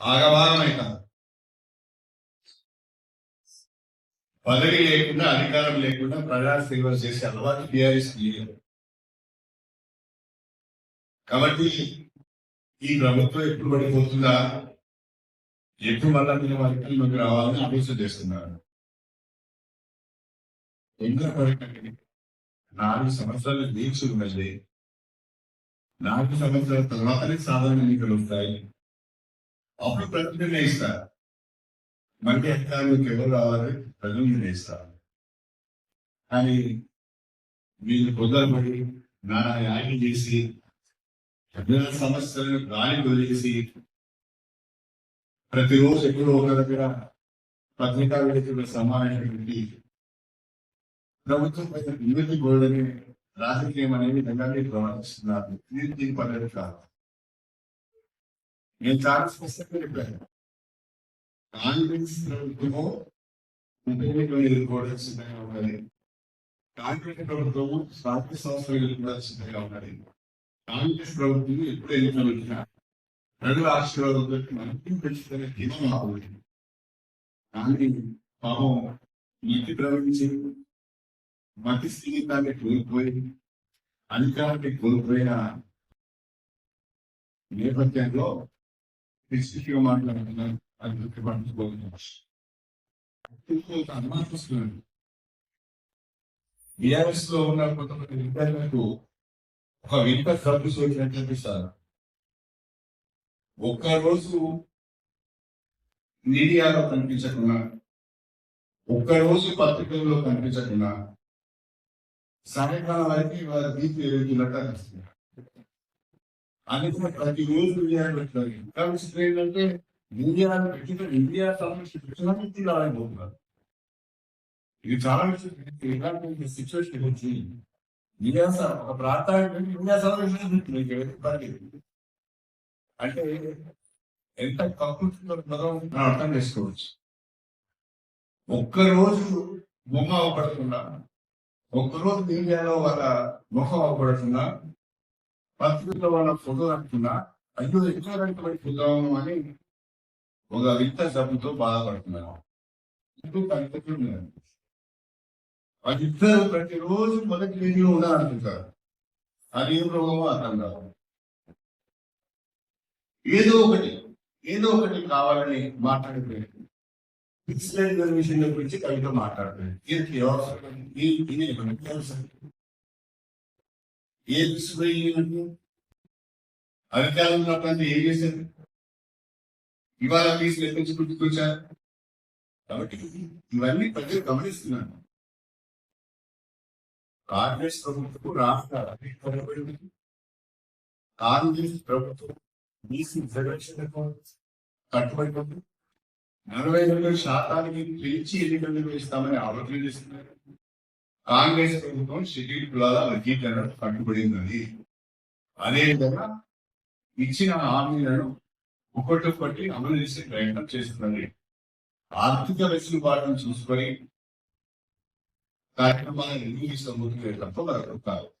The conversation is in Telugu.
ఆగవాగమైనా పదవి లేకుండా అధికారం లేకుండా ప్రజా సేవ చేసే అలవాటు టీఆర్ఎస్ లేదు. కాబట్టి ఈ ప్రభుత్వం ఎప్పుడు పడిపోతుందా? ఎప్పుడు మళ్ళా మీరు వారికి రావాలని ఆలోచన చేస్తున్నారు. ఎందుకు పడకండి? నాలుగు సంవత్సరాలు దీక్షలు ఉన్నది. నాలుగు సంవత్సరాల తర్వాతనే సాధారణ ఎన్నికలు వస్తాయి. అప్పుడు ప్రజలు నిర్ణయిస్తారు. మళ్ళీ అధికారులకు ఎవరు రావాలి? ప్రజలు నిర్ణయిస్తారు. కానీ మీరు కుదరబడి నా యాగం చేసి ప్రజల సమస్యలను గాలి వదిలేసి ప్రతిరోజు ఎప్పుడో ఒక దగ్గర పత్రికా విలేకరుల సమావేశం పెట్టి ప్రభుత్వం పైన నివేది గోడని రాజకీయం అనేది విధంగా ప్రవర్తిస్తున్నారు. ఇది దీని పద్ధతి కాదు. నేను చాలా స్పష్టంగా చెప్పాను కాంగ్రెస్ ప్రభుత్వము ఉపయోగం ఎదుర్కోవడం సిద్ధంగా ఉన్నది కాంగ్రెస్ ప్రభుత్వము స్థానిక సంస్థలు ఎదుర్కోవడం సిద్ధంగా ఉన్నది కాంగ్రెస్ ప్రభుత్వం ఎప్పుడు ఎన్నికలు వచ్చినా ప్రజల ఆశీర్వాదంతో మనకి పెంచుతున్న దినం అవుతుంది కానీ పాపం నీతి ప్రవహించి మతి స్థితాన్ని కోల్పోయి అధికారాన్ని కోల్పోయిన నేపథ్యంలో స్పెసిఫిక్గా మాట్లాడుతున్నాను అది గుర్తుపట్టుకోవాలి అనుమానిస్తున్నాను బీఆర్ఎస్లో ఉన్న కొంతమంది విద్యార్థులకు ఒక వింత సబ్బు సోకినట్టు సార్ ఒక్కరోజు మీడియాలో కనిపించకుండా ఒక్కరోజు పత్రికల్లో కనిపించకుండా సాయంకాలం వరకు వాళ్ళ బీపీ ఎరుగుతున్నట్టు అనిపిస్తుంది అందుకని ప్రతిరోజు మీడియా పెట్టారు ఇంకా విషయం ఏంటంటే మీడియా పెట్టిన సంబంధించిన శిక్షణ నుంచి రాలేకపోతున్నారు ఇది చాలా విషయం ఇలాంటి సిచ్యువేషన్ వచ్చి ఇండియా ఒక ప్రాంతానికి ఇండియా సమావేశం అంటే ఎంత కక్కుతుందో మనం అర్థం చేసుకోవచ్చు. ఒక్కరోజు బొమ్మ అవపడకుండా ఒక్కరోజు మీడియాలో వాళ్ళ ముఖం అవపడకుండా పత్రికలో వాళ్ళ ఫోటో రాకుండా అయ్యో ఎక్కువ రంగపడి పొందాము అని ఒక వింత జబ్బుతో బాధపడుతున్నాను. ఎందుకు కనిపించలేదు వాళ్ళిద్దరు ప్రతిరోజు మొదటి వీడియో ఉన్నారనుకుంటారు అది ఏం రోగమో అర్థం కాదు. ఏదో ఒకటి ఏదో ఒకటి కావాలని మాట్లాడిపోయారు విషయం గురించి కవిత మాట్లాడలేదు దీనికి అవసరం ఏం తీసుకుపోయి అధికారం ఉన్నప్పుడు ఏం చేశారు? ఇవాళ తీసి ఎక్కడి నుంచి కాబట్టి ఇవన్నీ ప్రజలు గమనిస్తున్నాను కాంగ్రెస్ ప్రభుత్వం రాష్ట్ర కాంగ్రెస్ ప్రభుత్వం బీసీ రిజర్వేషన్లకు కట్టుబడి నలభై రెండు శాతానికి పెంచి ఎన్నికలు నిర్వహిస్తామని ఆలోచన చేస్తున్నారు. కాంగ్రెస్ ప్రభుత్వం షెడ్యూల్ కులాల వర్గీకరణ కట్టుబడి ఉన్నది అదేవిధంగా ఇచ్చిన హామీలను ఒకటొకటి అమలు చేసే ప్రయత్నం చేస్తున్నది. ఆర్థిక వెసులుబాటును చూసుకొని కార్యక్రమాలను నిర్వహిస్తూ తప్ప మరొకరు కాదు.